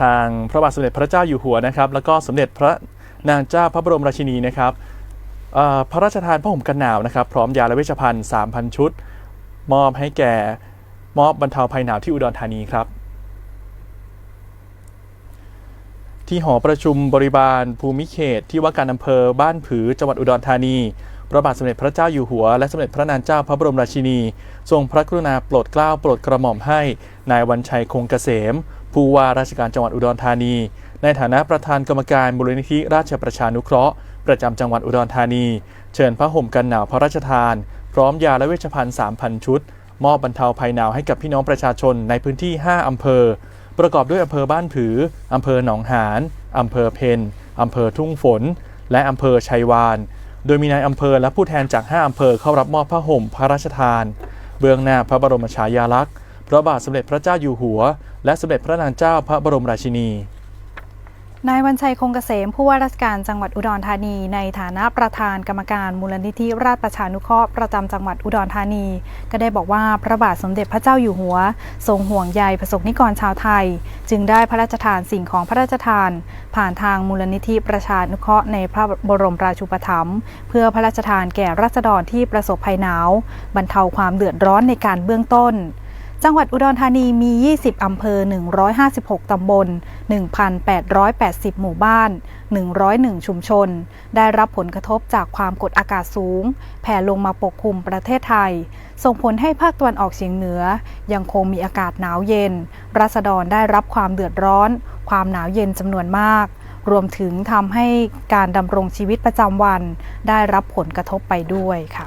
ทางพระบาทสมเด็จพระเจ้าอยู่หัวนะครับ แล้วก็สมเด็จพระนางเจ้าพระบรมราชินีนะครับพระราชทานผ้าห่มกันหนาวนะครับ พร้อมยาและเวชภัณฑ์ 3,000 ชุด มอบให้แก่มอบบรรเทาภัยหนาวที่อุดรธานีครับ ที่หอประชุมบริบาลภูมิเขต ที่ว่าการอำเภอบ้านผือจังหวัดอุดรธานี พระบาทสมเด็จพระเจ้าอยู่หัว และสมเด็จพระนางเจ้าพระบรมราชินี ทรงพระกรุณาโปรดเกล้าโปรดกระหม่อมให้นายวันชัยคงเกษม ผู้ว่าราชการจังหวัดอุดรธานี ในฐานะประธานกรรมการมูลนิธิราชประชานุเคราะห์ ประจำจังหวัดอุดรธานี เชิญพระห่มกันหนาวพระราชทาน พร้อมยาและเวชภัณฑ์ 3,000 ชุด มอบบรรเทาภัยหนาวให้กับพี่น้องประชาชนในพื้นที่ 5 อำเภอ ประกอบด้วยอำเภอบ้านผือ อำเภอหนองหานอำเภอเพนอำเภอทุ่งฝน และอำเภอชัยวาน โดยมีนายอำเภอและผู้แทนจาก 5 อำเภอเข้ารับมอบผ้าห่มพระราชทาน เบื้องหน้าพระบรมฉายาลักษณ์ พระบาทสมเด็จพระเจ้าอยู่หัว และสมเด็จพระนางเจ้าพระบรมราชินี นายวันชัยคงเกษมผู้ว่าราชการจังหวัดอุดรธานี ในฐานะประธานกรรมการมูลนิธิราชประชานุเคราะห์ประจำจังหวัดอุดรธานี ก็ได้บอกว่าพระบาทสมเด็จพระเจ้าอยู่หัว ทรงห่วงใยประสบนิกรชาวไทย จึงได้พระราชทานสิ่งของพระราชทาน ผ่านทางมูลนิธิประชานุเคราะห์ในพระบรมราชูปถัมภ์เพื่อพระราชทานแก่รัษฎรที่ประสบภัยหนาว บรรเทาความเดือดร้อนในการเบื้องต้น จังหวัดอุดรธานีมี 20 อำเภอ 156 ตำบล 1,880 หมู่บ้าน 101 ชุมชน ได้รับผลกระทบจากความกดอากาศสูง แผ่ลงมาปกคลุมประเทศไทย ส่งผลให้ภาคตะวันออกเฉียงเหนือ ยังคงมีอากาศหนาวเย็น รัษฎรได้รับความเดือดร้อน ความหนาวเย็นจำนวนมาก รวมถึงทำให้การดำรงชีวิตประจำวัน ได้รับผลกระทบไปด้วยค่ะ